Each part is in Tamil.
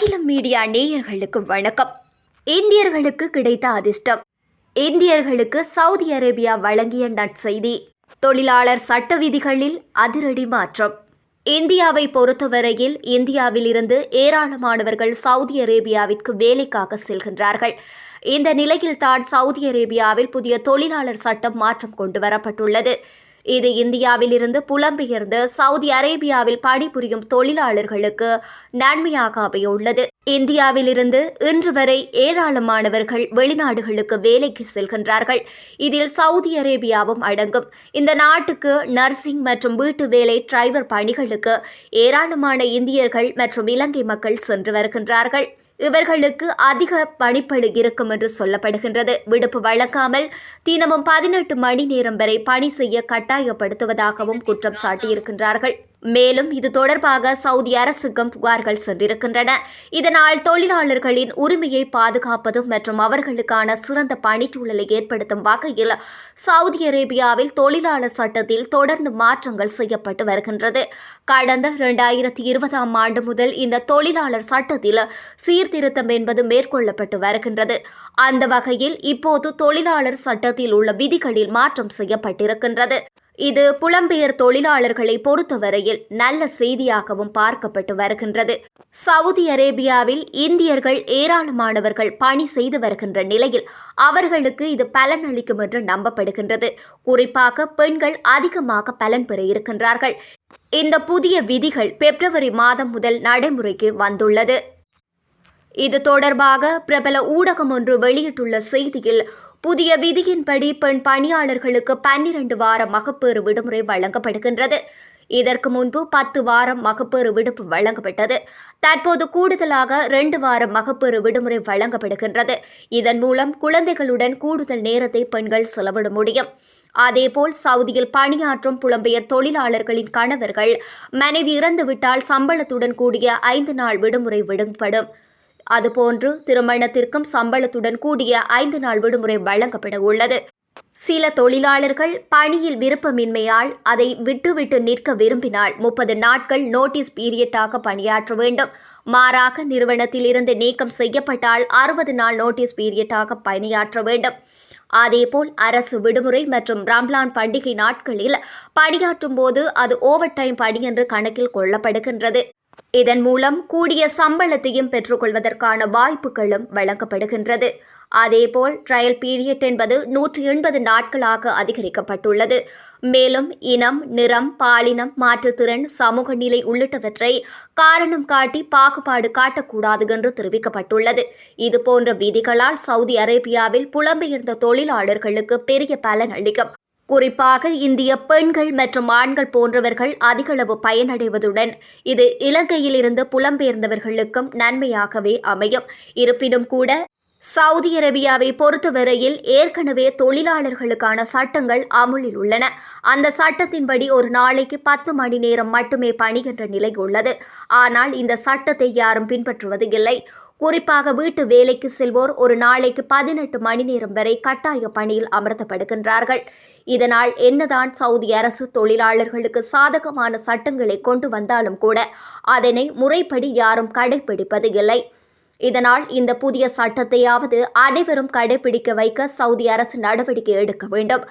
அகிலம் மீடியா நேயர்களுக்கு வணக்கம். இந்தியர்களுக்கு கிடைத்த அதிர்ஷ்டம். இந்தியர்களுக்கு சவுதி அரேபியா வழங்கிய நற்செய்தி. தொழிலாளர் சட்ட விதிகளில் அதிரடி மாற்றம். இந்தியாவை பொறுத்தவரையில் இந்தியாவிலிருந்து ஏராளமானவர்கள் சவுதி அரேபியாவிற்கு வேலைக்காக செல்கின்றார்கள். இந்த நிலையில்தான் சவுதி அரேபியாவில் புதிய தொழிலாளர் சட்டம் மாற்றம் கொண்டு வரப்பட்டுள்ளது. இது இந்தியாவிலிருந்து புலம்பெயர்ந்து சவுதி அரேபியாவில் பணிபுரியும் தொழிலாளர்களுக்கு நன்மையாக அமையுள்ளது. இந்தியாவிலிருந்து இன்று வரை ஏராளமானவர்கள் வெளிநாடுகளுக்கு வேலைக்கு செல்கின்றார்கள். இதில் சவுதி அரேபியாவும் அடங்கும். இந்த நாட்டுக்கு நர்சிங் மற்றும் வீட்டு வேலை டிரைவர் பணிகளுக்கு ஏராளமான இந்தியர்கள் மற்றும் இலங்கை மக்கள் சென்று வருகின்றார்கள். இவர்களுக்கு அதிக பணிப்பளு இருக்கும் என்று சொல்லப்படுகின்றது. விடுப்பு வழங்காமல் தினமும் பதினெட்டு மணி நேரம் வரை பணி செய்ய கட்டாயப்படுத்துவதாகவும் குற்றம் சாட்டியிருக்கின்றார்கள். மேலும் இது தொடர்பாக சவுதி அரசுக்கும் புகார்கள் சென்றிருக்கின்றன. இதனால் தொழிலாளர்களின் உரிமையை பாதுகாப்பதும் மற்றும் அவர்களுக்கான சிறந்த பணிச்சூழலை ஏற்படுத்தும் வகையில் சவுதி அரேபியாவில் தொழிலாளர் சட்டத்தில் தொடர்ந்து மாற்றங்கள் செய்யப்பட்டு வருகின்றது. கடந்த இரண்டாயிரத்தி இருபதாம் ஆண்டு முதல் இந்த தொழிலாளர் சட்டத்தில் சீர்திருத்தம் என்பது மேற்கொள்ளப்பட்டு வருகின்றது. அந்த வகையில் இப்போது தொழிலாளர் சட்டத்தில் உள்ள விதிகளில் மாற்றம் செய்யப்பட்டிருக்கின்றது. இது புலம்பெயர் தொழிலாளர்களை பொறுத்தவரையில் நல்ல செய்தியாகவும் பார்க்கப்பட்டு வருகின்றது. சவுதி அரேபியாவில் இந்தியர்கள் ஏராளமானவர்கள் பணி செய்து வருகின்ற நிலையில் அவர்களுக்கு இது பலனளிக்கும் என்று நம்பப்படுகின்றது. குறிப்பாக பெண்கள் அதிகமாக பலன் பெற இருக்கின்றார்கள். இந்த புதிய விதிகள் பிப்ரவரி மாதம் முதல் நடைமுறைக்கு வந்துள்ளது. இது தொடர்பாக பிரபல ஊடகம் ஒன்று வெளியிட்டுள்ள செய்தியில் புதிய விதியின்படி பெண் பணியாளர்களுக்கு பன்னிரண்டு வார மகப்பேறு விடுமுறை வழங்கப்படுகின்றது. இதற்கு முன்பு பத்து வாரம் மகப்பேறு விடுப்பு வழங்கப்பட்டது. தற்போது கூடுதலாக ரெண்டு வாரம் மகப்பேறு விடுமுறை வழங்கப்படுகின்றது. இதன் மூலம் குழந்தைகளுடன் கூடுதல் நேரத்தை பெண்கள் செலவிட முடியும். அதேபோல் சவுதியில் பணியாற்றும் புலம்பெயர் தொழிலாளர்களின் கணவர்கள் மனைவி இறந்துவிட்டால் சம்பளத்துடன் கூடிய ஐந்து நாள் விடுமுறை விடுபடும். அதுபோன்று திருமணத்திற்கும் சம்பளத்துடன் கூடிய ஐந்து நாள் விடுமுறை வழங்கப்பட உள்ளது. சில தொழிலாளர்கள் பணியில் விருப்பமின்மையால் அதை விட்டுவிட்டு நிற்க விரும்பினால் முப்பது நாட்கள் நோட்டீஸ் பீரியட்டாக பணியாற்ற வேண்டும். மாறாக நிறுவனத்தில் இருந்து நீக்கம் செய்யப்பட்டால் அறுபது நாள் நோட்டீஸ் பீரியட்டாக பணியாற்ற வேண்டும். அதேபோல் அரசு விடுமுறை மற்றும் ரம்லான் பண்டிகை நாட்களில் பணியாற்றும் போது அது ஓவர் டைம் பணி என்று கணக்கில் கொள்ளப்படுகின்றது. இதன் மூலம் கூடிய சம்பளத்தையும் பெற்றுக்கொள்வதற்கான வாய்ப்புகளும் வழங்கப்படுகின்றது. அதேபோல் ட்ரையல் பீரியட் என்பது நூற்றி எண்பது நாட்களாக அதிகரிக்கப்பட்டுள்ளது. மேலும் இனம் நிறம் பாலினம் மாற்றுத்திறன் சமூக நிலை உள்ளிட்டவற்றை காரணம் காட்டி பாகுபாடு காட்டக்கூடாது என்று தெரிவிக்கப்பட்டுள்ளது. இதுபோன்ற விதிகளால் சவுதி அரேபியாவில் புலம்பெயர்ந்த தொழிலாளர்களுக்கு பெரிய பலன் அளிக்கும். குறிப்பாக இந்திய பெண்கள் மற்றும் ஆண்கள் போன்றவர்கள் அதிகளவு பயனடைவதுடன் இது இலங்கையிலிருந்து புலம்பெயர்ந்தவர்களுக்கும் நன்மையாகவே அமையும். இருப்பினும் கூட சவுதி அரேபியாவை பொறுத்தவரையில் ஏற்கனவே தொழிலாளர்களுக்கான சட்டங்கள் அமுலில் உள்ளன. அந்த சட்டத்தின்படி ஒரு நாளைக்கு பத்து மணி நேரம் மட்டுமே பணி என்ற நிலை உள்ளது. ஆனால் இந்த சட்டத்தை யாரும் பின்பற்றுவது இல்லை குறிப்பாக வீட்டு வேலைக்கு செல்வோர் ஒரு நாளைக்கு பதினெட்டு மணி நேரம் வரை கட்டாய பணியில் அமர்த்தப்படுகின்றார்கள். இதனால் என்னதான் சவுதி அரசு தொழிலாளர்களுக்கு சாதகமான சட்டங்களை கொண்டு வந்தாலும் கூட அதனை முறைப்படி யாரும் கடைபிடிப்பது இல்லை. இதனால் இந்த புதிய சட்டத்தையாவது அனைவரும் கடைபிடிக்க வைக்க சவுதி அரசு நடவடிக்கை எடுக்க வேண்டும்.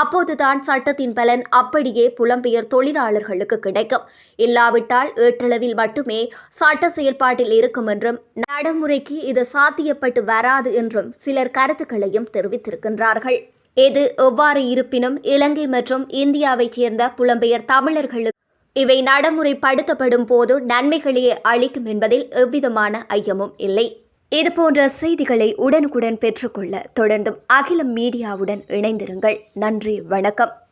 அப்போதுதான் சட்டத்தின் பலன் அப்படியே புலம்பெயர் தொழிலாளர்களுக்கு கிடைக்கும். இல்லாவிட்டால் ஏற்றளவில் மட்டுமே சட்ட செயல்பாட்டில் இருக்கும் என்றும் நடைமுறைக்கு இது சாத்தியப்பட்டு வராது என்றும் சிலர் கருத்துக்களையும் தெரிவித்திருக்கின்றார்கள். எது எவ்வாறு இருப்பினும் இலங்கை மற்றும் இந்தியாவைச் சேர்ந்த புலம்பெயர் தமிழர்களுக்கு இவை நடைமுறைப்படுத்தப்படும் போது நன்மைகளையே அளிக்கும் என்பதில் எவ்விதமான ஐயமும் இல்லை. இதுபோன்ற செய்திகளை உடனுக்குடன் பெற்றுக்கொள்ள தொடர்ந்தும் அகிலம் மீடியாவுடன் இணைந்திருங்கள். நன்றி வணக்கம்.